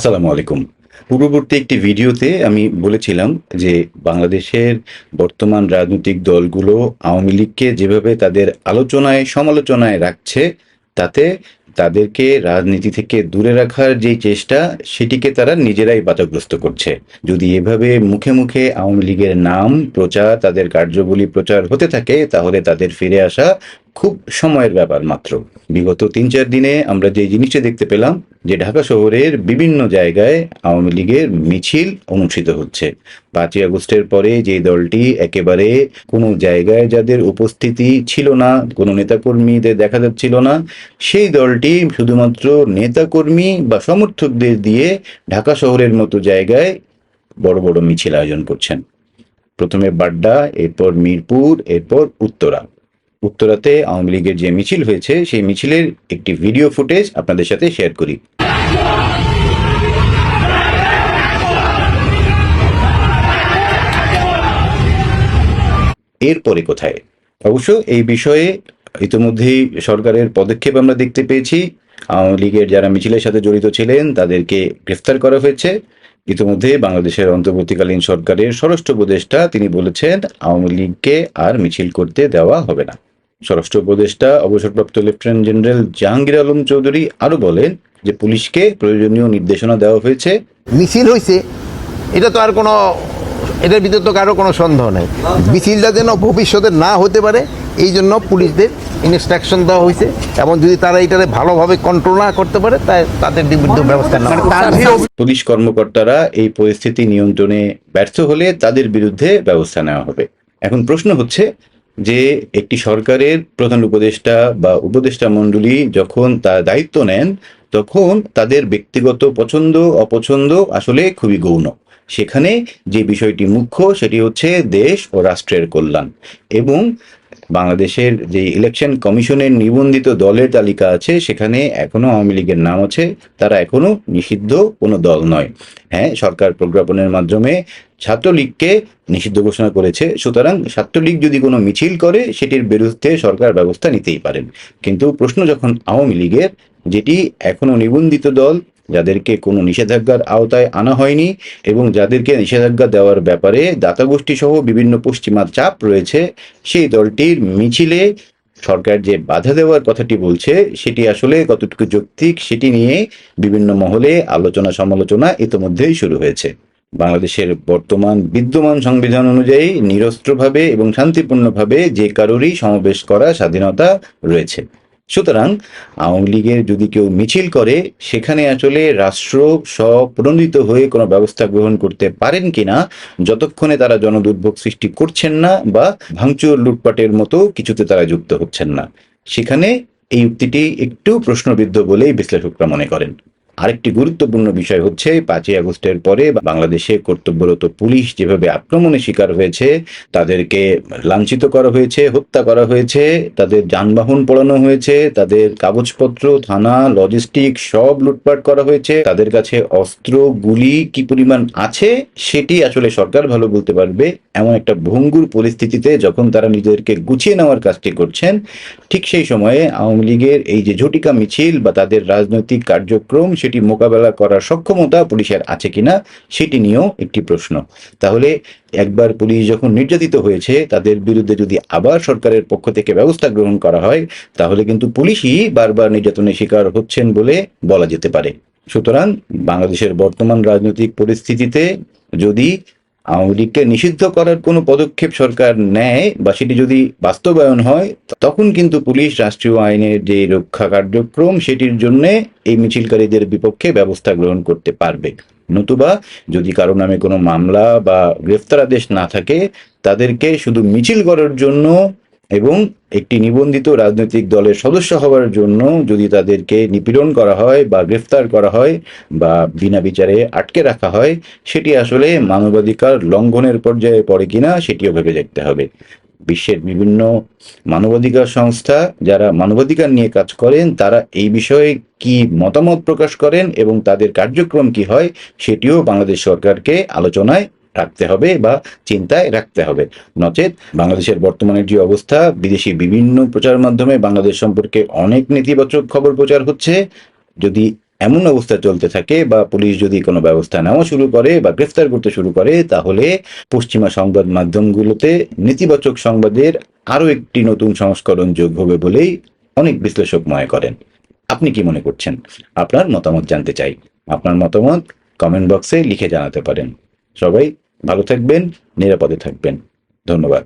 আসসালামু আলাইকুম। পূর্ববর্তী একটি ভিডিওতে আমি বলেছিলাম যে বাংলাদেশের বর্তমান রাজনৈতিক দলগুলো আওয়ামী লীগকে যেভাবে তাদের আলোচনায়, সমালোচনায় রাখছে, তাতে তাদেরকে রাজনীতি থেকে দূরে রাখার যে চেষ্টা, সেটিকে তারা নিজেরাই বাধাগ্রস্ত করছে। যদি এভাবে মুখে মুখে আওয়ামী লীগের নাম প্রচার, তাদের কার্যবলী প্রচার হতে থাকে, তাহলে তাদের ফিরে আসা খুব সময়ের ব্যাপার মাত্র। বিগত তিন চার দিনে আমরা যে জিনিসটা দেখতে পেলাম যে ঢাকা শহরের বিভিন্ন জায়গায় আওয়ামী লীগের মিছিল অনুষ্ঠিত হচ্ছে। পাঁচই আগস্টের পরে যে দলটি একেবারে কোনো জায়গায় যাদের উপস্থিতি ছিল না, কোনো নেতাকর্মীদের দেখা যাচ্ছিল না, সেই দলটি শুধুমাত্র নেতাকর্মী বা সমর্থকদের দিয়ে ঢাকা শহরের মতো জায়গায় বড় বড় মিছিল আয়োজন করছেন। প্রথমে বাড্ডা, এরপর মিরপুর, এরপর উত্তরা। উত্তরাতে আওয়ামী লীগের যে মিছিল হয়েছে, সেই মিছিলের একটি ভিডিও ফুটেজ আপনাদের সাথে শেয়ার করি। এরপরে কোথায়? অবশ্য এই বিষয়ে ইতিমধ্যেই সরকারের পদক্ষেপ আমরা দেখতে পেয়েছি। আওয়ামী লীগের যারা মিছিলের সাথে জড়িত ছিলেন, তাদেরকে গ্রেফতার করা হয়েছে। ইতিমধ্যে বাংলাদেশের অন্তর্বর্তীকালীন সরকারের স্বরাষ্ট্র উপদেষ্টা তিনি বলেছেন, আওয়ামী লীগকে আর মিছিল করতে দেওয়া হবে না। স্বরাষ্ট্র উপদেষ্টা অবসরপ্রাপ্ত লেফটেন্যান্ট জেনারেল জাহাঙ্গীর আলম চৌধুরী আরও বলেন যে পুলিশকে প্রয়োজনীয় নির্দেশনা দেওয়া হয়েছে। মিছিল হয়েছে। এটা তো আর কোনো এটার ভিতরে তো কারও কোনো সন্দেহ নেই। মিছিলটা যেন ভবিষ্যতে না হতে পারে এই জন্য পুলিশদের ইনস্ট্রাকশন দেওয়া হয়েছে। এবং যদি তারা এটারে ভালোভাবে কন্ট্রোল না করতে পারে তাই তাদের বিরুদ্ধে ব্যবস্থা নেওয়া পুলিশ কর্মকর্তারা এই পরিস্থিতি নিয়ন্ত্রণে ব্যর্থ হলে তাদের বিরুদ্ধে ব্যবস্থা নেওয়া হবে। এখন প্রশ্ন হচ্ছে যে একটি সরকারের প্রধান উপদেষ্টা বা উপদেষ্টা মণ্ডলী যখন তার দায়িত্ব নেন, তখন তাদের ব্যক্তিগত পছন্দ, অপছন্দ আসলে খুবই গৌণ। সেখানে যে বিষয়টি মুখ্য সেটি হচ্ছে দেশ ও রাষ্ট্রের কল্যাণ এবং বাংলাদেশের যে ইলেকশন কমিশনের নিবন্ধিত দলের তালিকা আছে, সেখানে এখনও আওয়ামী লীগের নাম আছে। তারা এখনও নিষিদ্ধ কোনো দল নয়। হ্যাঁ সরকার প্রজ্ঞাপনের মাধ্যমে ছাত্রলীগকে নিষিদ্ধ ঘোষণা করেছে। সুতরাং ছাত্রলীগ যদি কোনো মিছিল করে, সেটির বিরুদ্ধে সরকার ব্যবস্থা নিতেই পারেন। কিন্তু প্রশ্ন যখন আওয়ামী লীগের, যেটি এখনও নিবন্ধিত দল, যাদেরকে কোনো নিষেধাজ্ঞার আওতায় আনা হয়নি এবং যাদেরকে নিষেধাজ্ঞা দেওয়ার ব্যাপারে দাতা গোষ্ঠী সহ বিভিন্ন পশ্চিমা চাপ রয়েছে, সেই দলটির মিছিলে সরকার যে বাধা দেওয়ার কথাটি বলছে, সেটি আসলে কতটুকু যৌক্তিক, সেটি নিয়ে বিভিন্ন মহলে আলোচনা সমালোচনা ইতোমধ্যেই শুরু হয়েছে। বাংলাদেশের বর্তমান বিদ্যমান সংবিধান অনুযায়ী নিরস্ত্রভাবে এবং শান্তিপূর্ণভাবে যে কারোরই সমাবেশ করা স্বাধীনতা রয়েছে। সুতরাং আওয়ামী লীগের যদি কেউ মিছিল করে, সেখানে আসলে রাষ্ট্র স্বপ্রণোদিত হয়ে কোনো ব্যবস্থা গ্রহণ করতে পারেন কিনা, যতক্ষণে তারা জনদুর্ভোগ সৃষ্টি করছেন না বা ভাঙচুর লুটপাটের মতো কিছুতে তারা যুক্ত হচ্ছেন না। সেখানে এই উক্তিটি একটু প্রশ্নবিদ্ধ বলেই বিশ্লেষকরা মনে করেন। আরেকটি গুরুত্বপূর্ণ বিষয় হচ্ছে, পাঁচই আগস্টের পরে বাংলাদেশে কর্তব্যরত পুলিশ যেভাবে আক্রমণের শিকার হয়েছে, তাদেরকে লাঞ্ছিত করা হয়েছে, হত্যা করা হয়েছে, তাদের যানবাহন পোড়ানো হয়েছে, তাদের কাগজপত্র, থানা লজিস্টিক সব লুটপাট করা হয়েছে, তাদের কাছে অস্ত্র, গুলি কি পরিমাণ আছে, সেটি আসলে সরকার ভালো বলতে পারবে। এমন একটা ভঙ্গুর পরিস্থিতিতে যখন তারা নিজেদেরকে গুছিয়ে নেওয়ার কাজটি করছেন, ঠিক সেই সময়ে আওয়ামী লীগের এই যে ঝটিকা মিছিল বা তাদের রাজনৈতিক কার্যক্রম সেটি মোকাবেলা করার সক্ষমতা পুলিশের আছে কিনা সেটি নিয়েও একটি প্রশ্ন। তাহলে একবার পুলিশ যখন নির্যাতিত হয়েছে, তাদের বিরুদ্ধে যদি আবার সরকারের পক্ষ থেকে ব্যবস্থা গ্রহণ করা হয়, তাহলে কিন্তু পুলিশই বারবার নির্যাতনের শিকার হচ্ছেন বলে বলা যেতে পারে। সুতরাং বাংলাদেশের বর্তমান রাজনৈতিক পরিস্থিতিতে যদি আওয়ামী লীগকে নিষিদ্ধ করার কোনো পদক্ষেপ সরকার নেয় বা সেটি যদি বাস্তবায়ন হয়, তখন কিন্তু পুলিশ, রাষ্ট্রীয় আইনের যে রক্ষা কার্যক্রম, সেটির জন্য এই মিছিলকারীদের বিপক্ষে ব্যবস্থা গ্রহণ করতে পারবে। নতুবা যদি কারও নামে কোনো মামলা বা গ্রেফতার আদেশ না থাকে, তাদেরকে শুধু মিছিল করার জন্য এবং একটি নিবন্ধিত রাজনৈতিক দলের সদস্য হওয়ার জন্য যদি তাদেরকে নিপীড়ন করা হয় বা গ্রেফতার করা হয় বা বিনা বিচারে আটকে রাখা হয়, সেটি আসলে মানবাধিকার লঙ্ঘনের পর্যায়ে পড়ে কিনা সেটিও ভেবে দেখতে হবে। বিশ্বের বিভিন্ন মানবাধিকার সংস্থা যারা মানবাধিকার নিয়ে কাজ করেন, তারা এই বিষয়ে কি মতামত প্রকাশ করেন এবং তাদের কার্যক্রম কি হয়, সেটিও বাংলাদেশ সরকারকে আলোচনায় রাখতে হবে বা চিন্তায় রাখতে হবে। নচেত বাংলাদেশের বর্তমানের যে অবস্থা, বিদেশি বিভিন্ন প্রচার মাধ্যমে বাংলাদেশ সম্পর্কে অনেক নেতিবাচক খবর প্রচার হচ্ছে। যদি এমন অবস্থা চলতে থাকে বা পুলিশ যদি কোনো ব্যবস্থা নেওয়া শুরু করে বা গ্রেফতার করতে শুরু করে, তাহলে পশ্চিমা সংবাদ মাধ্যমগুলোতে নেতিবাচক সংবাদের আরও একটি নতুন সংস্করণ যোগ হবে বলেই অনেক বিশ্লেষক মনে করেন। আপনি কি মনে করছেন? আপনার মতামত জানতে চাই। আপনার মতামত কমেন্ট বক্সে লিখে জানাতে পারেন। সবাই ভালো থাকবেন নিরাপদে থাকবেন। ধন্যবাদ।